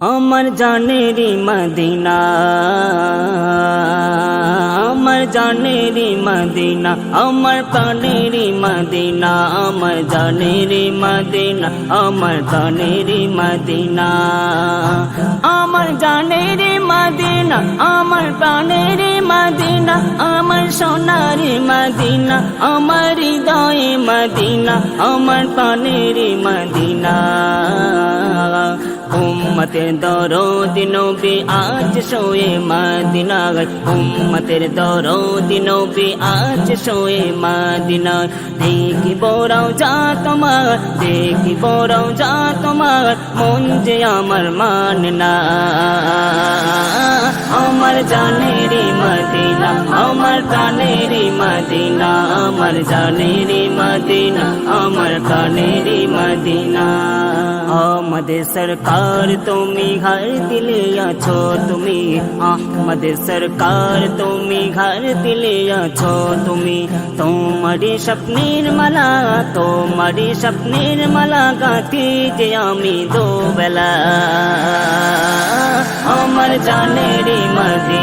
আমার জানেরি মদিনা, আমার জানেরি মদিনা, আমার প্রাণেরি মদিনা, আমার জানেরি মদিনা, আমার প্রাণেরি মদিনা। আমার জানেরি মদিনা, আমার প্রাণেরি মদিনা, আমার সোনারি মদিনা, আমার হৃদয়ে মদিনা, আমার প্রাণেরি মদিনা। উম্মতের দরদ নবী আজ শোয়ে মদিনা উম্মতের দরদ নবী আজ শোয়ে মদিনা দেখি বড়াও যা তোমার দেখি বড়াও যা তোমার মন যে আমার মান না আমার জানেরি মদিনা আমার প্রাণেরি মদিনা আমার জানেরি মদিনা আমার প্রাণেরি মদিনা আমাদের সরকার, তুমি ঘর দিলে আছো, তুমি আমাদের সরকার, তুমি ঘর দিলে আছো, তুমি তোমারি স্বপ্নের মালা, তোমারি স্বপ্নের মালা গাঁথি যে আমি দো বেলা আমার জানেরি মদিনা